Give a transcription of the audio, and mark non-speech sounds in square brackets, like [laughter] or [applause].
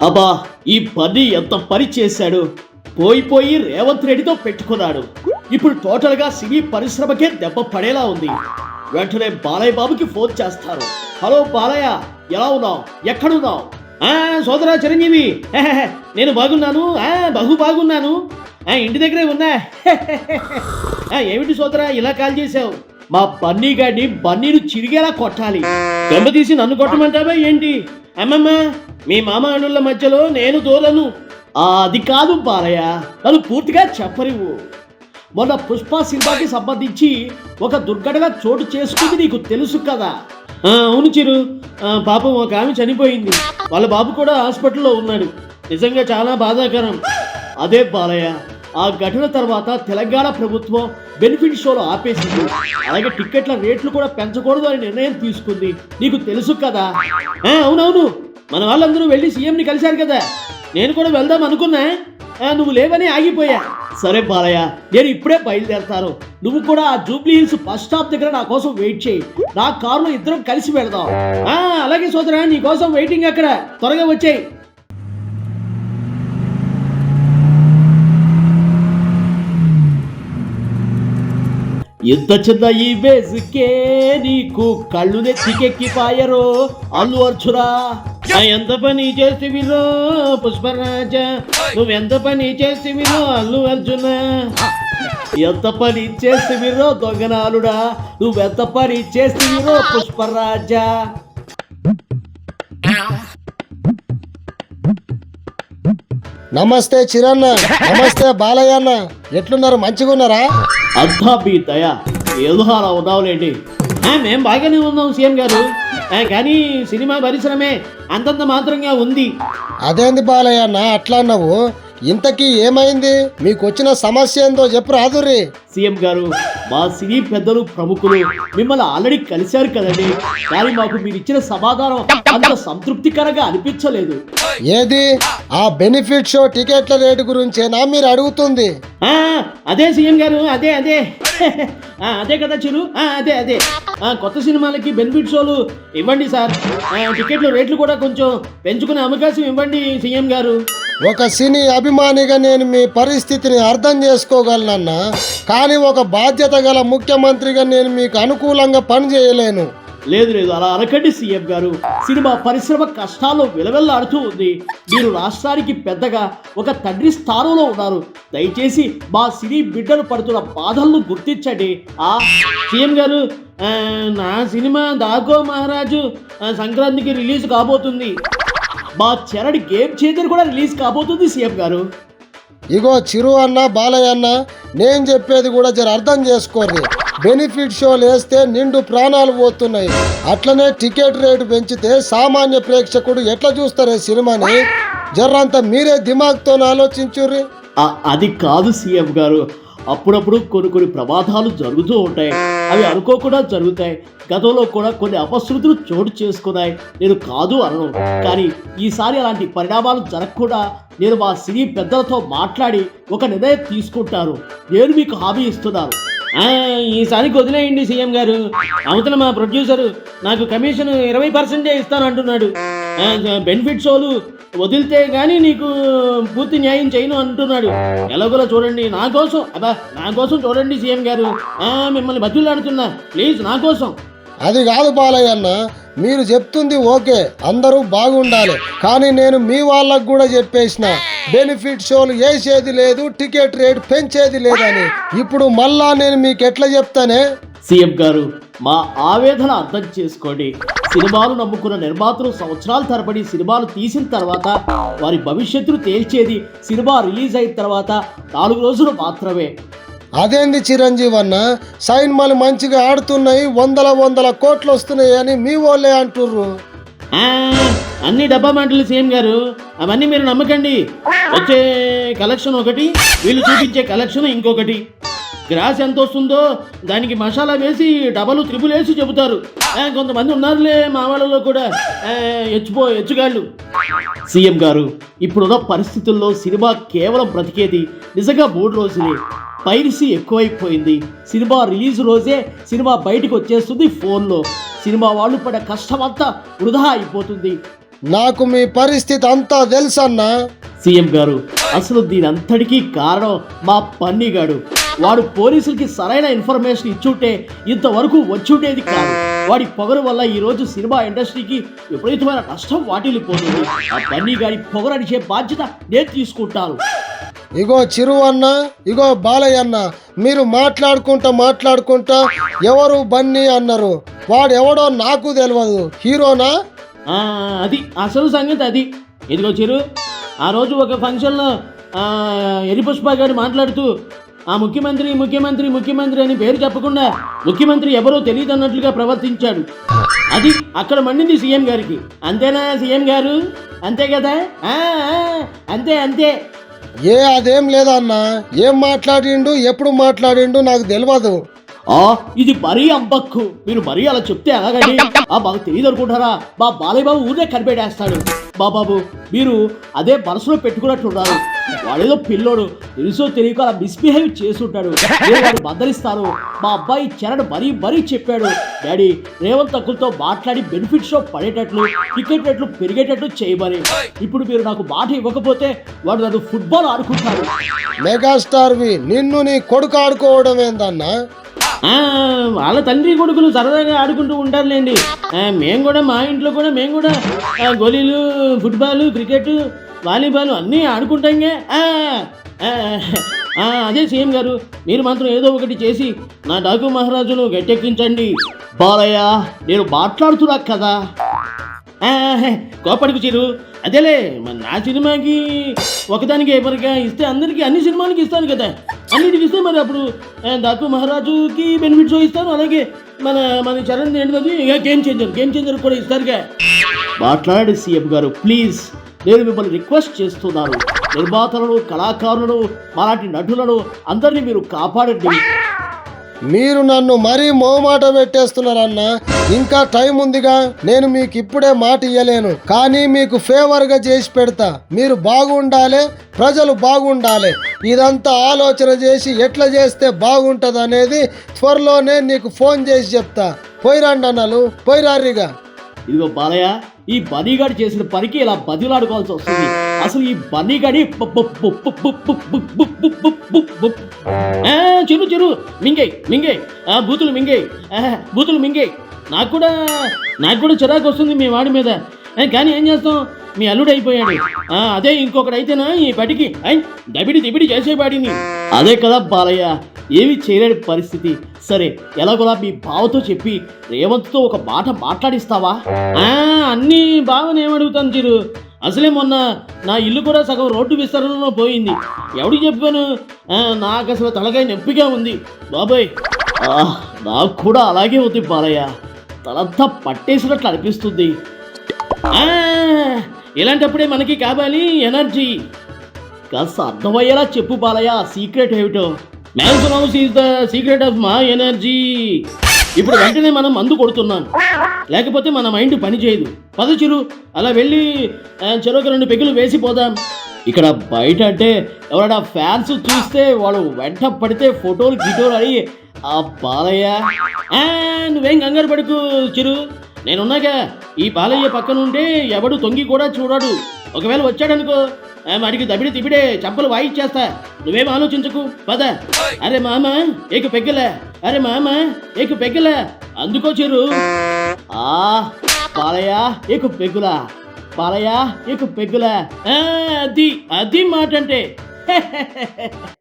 అబ్బా ఈ బన్నీ ఎంత పని చేశాడు పోయి పోయి రేవంత్ రెడ్డితో పెట్టుకున్నాడు ఇప్పుడు టోటల్గా సినీ పరిశ్రమకే దెబ్బ పడేలా ఉంది వెంటనే బాలయ్య బాబుకి ఫోన్ చేస్తారు హలో బాలయ్య ఎలా ఉన్నావు ఎక్కడున్నావు ఆ సోదరా చిరంజీవి నేను బాగున్నాను ఆ బహు బాగున్నాను ఆ ఇంటి దగ్గరే ఉన్నా ఆ, ఏమిటి సోదరా ఇలా కాల్ చేసావు మా బన్నీ గాడిని బన్నీను చిరిగేలా కొట్టాలి. దెబ్బ తీసి నన్ను కొట్టమంటావా ఏంటి? అమ్మమ్మ మీ మామ అణుల మధ్యలో నేను దూరను. అది కాదు బాలయ్య నన్ను పూర్తిగా చెప్పరివు మొన్న పుష్ప సినిమాకి సంబంధించి ఒక దుర్ఘటన చోటు చేసుకుంది నీకు తెలుసు కదా? అవును చిరు. పాపం ఒక ఆమె చనిపోయింది. వాళ్ళ బాబు కూడా హాస్పిటల్లో ఉన్నాడు. నిజంగా చాలా బాధాకరం. అదే బాలయ్య ఆ ఘటన తర్వాత తెలంగాణ ప్రభుత్వం బెనిఫిట్ షోలు ఆపేసింది. అలాగే టిక్కెట్ల రేట్లు కూడా పెంచకూడదు అని నిర్ణయం తీసుకుంది. నీకు తెలుసు కదా? అవునవును. మన వాళ్ళందరూ వెళ్ళి సీఎంని కలిశారు కదా. నేను కూడా వెళ్దాం అనుకున్నా. నువ్వు లేవని ఆగిపోయా. సరే బాలయ్య నేను ఇప్పుడే బయలుదేరతాను. నువ్వు కూడా ఆ జూబ్లీ హిల్స్ బస్ స్టాప్ దగ్గర నా కోసం వెయిట్ చేయి. నా కారులో ఇద్దరం కలిసి వెళదాం. ఆ, అలాగే సోదరా నీ కోసం వెయిటింగ్ అక్కడ. త్వరగా వచ్చేయి. ఇంత చిన్న ఈ బేసుకే నీకు కళ్ళు నెత్తికెక్కిపాయరో అల్లు అర్చురా ఎంత పని చేసివిరో పుష్పరాజ? నువ్వెంత పని చేసివిరో అల్లు అర్జున? ఎంత పని చేసివిరో దొంగనాలుడా? నువ్వెంత పని చేసివిరో పుష్పరాజా? నమస్తే చిరన్న నమస్తే బాలయ్య అన్న ఎట్లున్నారు? మంచిగా ఉన్నారా మీ దయ. ఏదో అలా ఉన్నావులేండి ఆ, మేం బాగానే ఉన్నాం సీఎం గారు. ఆ, కానీ సినిమా పరిశ్రమే అంతంత మాత్రంగా ఉంది. అదేంది బాలయ్య అన్న అట్లా అన్నావు? ఇంతకీ ఏమైంది? మీకు వచ్చిన సమస్య ఏందో చెప్పు రాదురి సీఎం గారు మా సినీ పెద్దలు ప్రముఖులు మిమ్మల్ని ఆల్రెడీ కలిశారు కదండి. కానీ మాకు మీరు ఇచ్చిన సమాధానం అంత సంతృప్తికరంగా అనిపించలేదు. ఏది? ఆ బెనిఫిట్ షో టికెట్ల రేటు గురించేనా మీరు అడుగుతుంది? ఆ, అదే సీఎం గారు అదే అదే. ఆ, అదే కదా చిరు. ఆ, అదే అదే. ఆ, కొత్త సినిమాలకి బెనిఫిట్ షోలు ఇవ్వండి సార్. ఆ, టికెట్ల రేట్లు కూడా కొంచెం పెంచుకునే అవకాశం ఇవ్వండి సీఎం గారు. ఒక సినీ అభిమానిగా నేను మీ పరిస్థితిని అర్థం చేసుకోగలనన్నా కానీ ఒక బాధ్యత గల ముఖ్యమంత్రిగా నేను మీకు అనుకూలంగా పనిచేయలేను. లేదు లేదు. అలా అనకండి సీఎం గారు. సినిమా పరిశ్రమ కష్టాల్లో విలవెల్లాడుతూ ఉంది. మీరు రాష్ట్రానికి పెద్దగా ఒక తండ్రి స్థానంలో ఉన్నారు. దయచేసి మా సినీ బిడ్డలు పడుతున్న బాధలను గుర్తించండి. ఆ సీఎం గారు నా సినిమా దాగో మహారాజు సంక్రాంతికి రిలీజ్ కాబోతుంది. మా చరణ్ గేమ్ చేంజర్ కూడా రిలీజ్ కాబోతుంది సీఎం గారు. ఇగో చిరు అన్న బాలయ్య అన్న నేను చెప్పేది కూడా జర అర్థం చేసుకోర్రి బెనిఫిట్ షోలు వేస్తే నిండు ప్రాణాలు పోతున్నాయి. అట్లనే టికెట్ రేటు పెంచితే సామాన్య ప్రేక్షకుడు ఎట్లా చూస్తారే సినిమాని? జర్రంత మీరే దిమాగ్తో ఆలోచించుర్రి. అది కాదు సీఎం గారు. అప్పుడప్పుడు కొన్ని కొన్ని ప్రమాదాలు జరుగుతూ ఉంటాయి. అవి అనుకోకుండా జరుగుతాయి. గతంలో కూడా కొన్ని అపశృతులు చోటు చేసుకున్నాయి. నేను కాదు అనను. కానీ ఈసారి అలాంటి పరిణామాలు జరగకుండా నేను మా సినీ పెద్దలతో మాట్లాడి ఒక నిర్ణయం తీసుకుంటాను. నేను మీకు హామీ ఇస్తున్నాను. ఈసారికి వదిలేయండి సీఎం గారు. అవతల మా ప్రొడ్యూసర్ నాకు కమిషన్ ఇరవై పర్సెంటే ఇస్తాను అంటున్నాడు. బెనిఫిట్ షోలు వదిలితే కానీ నీకు పూర్తి న్యాయం చేయను అంటున్నాడు. ఎలాగోలా చూడండి నా కోసం అబ్బా నా కోసం చూడండి సీఎం గారు. మిమ్మల్ని బతులు ఆడుతున్నా ప్లీజ్ నా కోసం. అది కాదు బాలయ్య అన్న మీరు చెప్తుంది ఓకే అందరూ బాగుండాలి. కానీ నేను మీ వాళ్ళకు కూడా చెప్పేసిన బెనిఫిట్ షోలు వేసేది లేదు టికెట్ రేట్ పెంచేది లేదని. ఇప్పుడు మళ్ళా నేను మీకు ఎట్లా చెప్తానే? సీఎం గారు మా ఆవేదన అర్థం చేసుకోండి. సినిమాలు నమ్ముకున్న నిర్మాతలు సంవత్సరాల తరబడి సినిమాలు తీసిన తర్వాత వారి భవిష్యత్తును తేల్చేది సినిమా రిలీజ్ అయిన తర్వాత నాలుగు రోజులు మాత్రమే. అదేంది చిరంజీవి అన్న? సైన్మాలు మంచిగా ఆడుతున్నాయి వందల వందల కోట్లు వస్తున్నాయి అని మీ వాళ్ళే అంటుర్రు. అన్ని డబ్బా మాటలు సీఎం గారు. అవన్నీ మీరు నమ్మకండి. వచ్చే కలెక్షన్ ఒకటి వీళ్ళు చూపించే కలెక్షన్ ఇంకొకటి. గ్రాస్ ఎంత వస్తుందో దానికి మసాలా వేసి డబలు త్రిపుల్ వేసి చెబుతారు. కొంతమంది ఉన్నారులే మా వాళ్ళలో కూడా. ఎచ్చిపో ఎచ్చుగాళ్ళు. సీఎం గారు ఇప్పుడున్న పరిస్థితుల్లో సినిమా కేవలం బ్రతికేది నిజంగా మూడు రోజులే. పైరసీ ఎక్కువైపోయింది. సినిమా రిలీజ్ రోజే సినిమా బయటకు వచ్చేస్తుంది ఫోన్లో. సినిమా వాళ్ళు పడే కష్టమంతా వృధా అయిపోతుంది. నాకు మీ పరిస్థితి అంతా తెలుసన్నా. సీఎం గారు అసలు దీనంతటికీ కారణం మా పన్నిగాడు. వాడు పోలీసులకి సరైన ఇన్ఫర్మేషన్ ఇచ్చుంటే ఇంతవరకు వచ్చుండేది కాదు. వాడి పొగరు వల్ల ఈ రోజు సినిమా ఇండస్ట్రీకి విపరీతమైన నష్టం వాటిల్లిపోతుంది. ఆ పన్నిగాడి పొగరు అడిచే బాధ్యత నేను తీసుకుంటాను. ఇగో చిరు అన్న ఇగో బాలయ్య అన్న మీరు మాట్లాడుకుంటా మాట్లాడుకుంటా ఎవరు బన్నీ అన్నారు. వాడు ఎవడో నాకు తెలియదు హీరోనా? అది అసలు సంగతి అది. ఇదిగో చిరు ఆ రోజు ఒక ఫంక్షన్లో ఎరిపుష్ప గారు మాట్లాడుతూ ఆ ముఖ్యమంత్రి ముఖ్యమంత్రి ముఖ్యమంత్రి అని పేరు చెప్పకుండా ముఖ్యమంత్రి ఎవరో తెలియదు అన్నట్లుగా ప్రవర్తించాడు. అది అక్కడ మండింది సీఎం గారికి. అంతేనా సీఎం గారు? అంతే కదా? అంతే అంతే. ఏ అదేం లేదన్నా ఏం మాట్లాడిండు? ఎప్పుడు మాట్లాడిండు? నాకు తెలియదు ఆ ఇది మరీ అంబక్కు. మీరు మరీ అలా చెప్తే ఎలాగండి? ఆ మాకు తెలియదు అనుకుంటారా? మా బాలయ్య బాబు ఊరే కనిపెట్టేస్తాడు బాబాబు మీరు అదే మనసులో పెట్టుకున్నట్టున్నారు వాడేదో పిల్లోడు. తెలుసో తెలియక అలా మిస్బిహేవ్ చేసుంటాడు. నేను వాడు బద్దలిస్తాను మా అబ్బాయి చరణ్ మరీ మరీ చెప్పాడు. డాడీ రేవంత్ అంకుల్తో మాట్లాడి బెనిఫిట్ షో పడేటట్లు టికెట్ రేట్లు పెరిగేటట్లు చేయమని. ఇప్పుడు మీరు నాకు మాట ఇవ్వకపోతే వాడు నన్ను ఫుట్బాల్ ఆడుకుంటాడు. మెగాస్టార్వి నిన్ను నీ కొడుకు ఆడుకోవడం ఏందన్నా? వాళ్ళ తండ్రి కొడుకులు సరదాగా ఆడుకుంటూ ఉంటారులేండి. మేము కూడా మా ఇంట్లో కూడా మేము కూడా ఆ, గోళీలు ఫుట్బాల్ క్రికెట్ వాలీబాల్ అన్నీ ఆడుకుంటాంగే. అదే సీఎం గారు మీరు మాత్రం ఏదో ఒకటి చేసి నా డాకు మహారాజును గట్టెక్కించండి. బాలయ్య నేను మాట్లాడుతున్నా కదా. ఆ, కోపడికి చిరు. అదేలే మరి నా సినిమాకి ఒకదానికి ఎవరిగా ఇస్తే అందరికీ అన్ని సినిమాలకి ఇస్తాను కదా. అన్నిటికి ఇస్తే మరి అప్పుడు దాకు మహారాజుకి బెనిఫిట్ షో ఇస్తాను. అలాగే మన మన చరణ్ ఏంటది ఇంకా గేమ్ చేంజర్ గేమ్ చేంజర్ కూడా ఇస్తారుగా. మాట్లాడండి సీఎం గారు ప్లీజ్ నేను మిమ్మల్ని రిక్వెస్ట్ చేస్తున్నాను. నిర్మాతలను కళాకారులను మరాఠీ నటులను అందరినీ మీరు కాపాడండి. మీరు నన్ను మరీ మోమాట పెట్టేస్తున్నారన్నా. ఇంకా టైం ఉందిగా నేను మీకు ఇప్పుడే మాట ఇయ్యలేను. కానీ మీకు ఫేవర్గా చేసి పెడతా. మీరు బాగుండాలి ప్రజలు బాగుండాలి. ఇదంతా ఆలోచన చేసి ఎట్లా చేస్తే బాగుంటుంది అనేది త్వరలోనే నీకు ఫోన్ చేసి చెప్తా. పోయిరండి అన్నలు పోయిరారిగా ఇదిగో బాలయ్య ఈ బదిగాడు చేసిన పనికి ఇలా బదిలాడుకోవాల్సి వస్తుంది. అసలు ఈ బన్నీ గడి చిరు చిరు మింగే మింగే బూతులు మింగే బూతులు మింగే నాకు కూడా నాకు కూడా చిరాకు వస్తుంది మీ వాడి మీద కానీ ఏం చేస్తాం మీ అల్లుడు అయిపోయాడు అదే ఇంకొకడైతేనా ఈ పటికి దబిడి దిబిడి చేసేవాడిని అదే కదా బాలయ్య ఏమి చేయలేని పరిస్థితి సరే ఎలాగోలా మీ బావతో చెప్పి రేవంత్తో ఒక మాట మాట్లాడిస్తావా అన్నీ బావనేమడుగుతాను చిరు అసలే మొన్న నా ఇల్లు కూడా సగం రోడ్డు విస్తరణలో పోయింది. ఎవడికి చెప్పాను? నాకు అసలు తలకాయ నొప్పిగా ఉంది. బాబాయ్. నాకు కూడా అలాగే ఉంది బాలయ్య. తలంతా పట్టేసినట్లు అనిపిస్తుంది. ఇలాంటప్పుడే మనకి కావాలి ఎనర్జీ. కాస్త అర్థమయ్యేలా చెప్పు బాలయ్య సీక్రెట్ ఏమిటో. Mansion House is the secret of మా ఎనర్జీ ఇప్పుడు వెంటనే మనం మందు కొడుతున్నాం. లేకపోతే మన మైండ్ పనిచేయదు పద చిరు అలా వెళ్ళి చెరువుకి రెండు పెగ్గులు వేసిపోదాం ఇక్కడ బయట అంటే ఎవరైనా ఫ్యాన్స్ చూస్తే వాళ్ళు వెంట పడితే ఫోటోలు గిటోలు అడిగి ఆ బాలయ్య నువ్వేం కంగారు పడుకు చిరు. నేనున్నాగా ఈ బాలయ్య పక్కన ఉంటే ఎవడు తొంగి కూడా చూడడు. ఒకవేళ వచ్చాడనుకో వాడికి దబిడి తిబిడే చంపలు వాయిచ్చేస్తా. నువ్వేం ఆలోచించకు? పద. అరే మామ ఏకు పెగ్గలే. అరే మామ ఏకు పెగ్గలే. అందుకో చెరు. ఆ పాలయా ఏకు పెగ్గులా. పాలయా ఏకు పెగ్గులా. అది అది మాట అంటే [laughs]